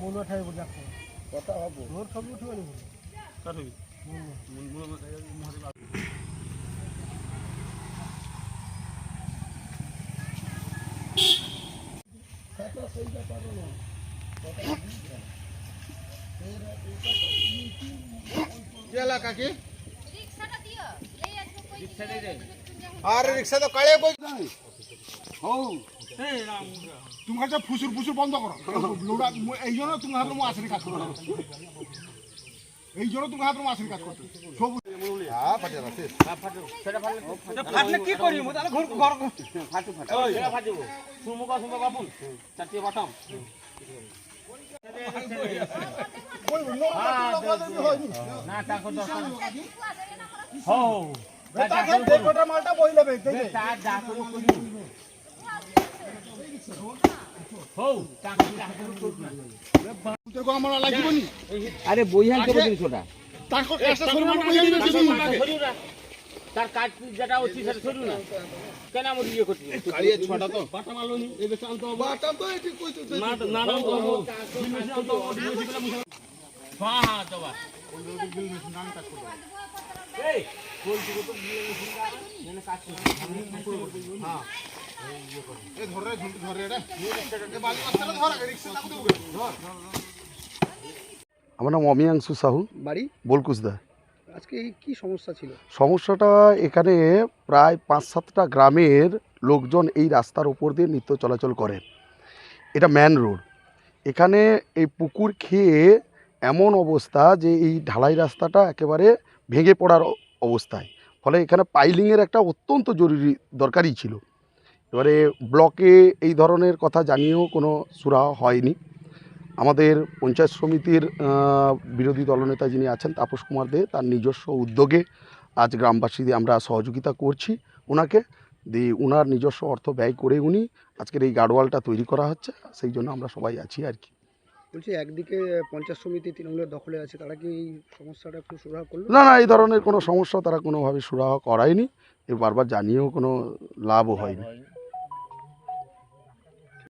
মনে ঠাই বলে? কথা হব ওর ছবি উঠে গেল এলাকা কি? রিক্সাটা দিও। এই আসব কই রিক্সা দে দে আরে রিক্সা তো কালে কই হৌ তুমি কাছে ফুসুর ফুসুর বন্ধ করো লোড়া এই জন্য তুমি হাতে মো আসেনি কাজ করো এই জন্য তুমি হাতে মো আসেনি কাজ করতে সব হ্যাঁ ফাটে রাতে ফাটলে কি করি মো তাহলে ঘর ঘর ফাটু ফাটু সেটা ফাটিব সুমুখ সুমুখ বাপুন চারটে বাটাম না তাকো দর্শন হও গোটা মালটা বইলে আরে বইহান করে জিনিসটা তার কাজ যেটা হচ্ছে সেটা সরিও না কেন আমার ইয়ে করছি কালিয়ে ছটা তো বাটা মারলো নি এই বেশ আনতে বাটা তো এটি কই তো না না না জিনিস আনতে হবে জিনিস হ্যাঁ হ্যাঁ দেবা এই তো ধরে ধরে আমার নাম অমিয়াংশু সাহু। বাড়ি? বলকুসদা আজকে কি সমস্যা ছিল? সমস্যাটা এখানে প্রায় পাঁচ সাতটা গ্রামের লোকজন এই রাস্তার উপর দিয়ে নিত্য চলাচল করেন এটা ম্যান রোড এখানে এই পুকুর খেয়ে এমন অবস্থা যে এই ঢালাই রাস্তাটা একেবারে ভেঙে পড়ার অবস্থায়। ফলে এখানে পাইলিংয়ের একটা অত্যন্ত জরুরি দরকারই ছিল। এবারে ব্লকে এই ধরনের কথা জানিয়েও কোনো সুরাহা হয়নি। আমাদের পঞ্চায়েত সমিতির বিরোধী দলনেতা যিনি আছেন তাপস কুমার দে, তার নিজস্ব উদ্যোগে আজ গ্রামবাসীদের আমরা সহযোগিতা করছি। ওনাকে দিয়ে ওনার নিজস্ব অর্থ ব্যয় করে উনি আজকের এই গার্ডওয়ালটা তৈরি করা হচ্ছে। সেই জন্য আমরা সবাই আছি আর কি। বলছি একদিকে পঞ্চায়েত সমিতি তৃণমূলের দখলে আছে তারা কি এই সমস্যাটা একটু সুরাহ করল? না না এই ধরনের কোনো সমস্যা তারা কোনোভাবে সুরাহা করায়নি। এ বারবার জানিয়েও কোনো লাভও হয়নি।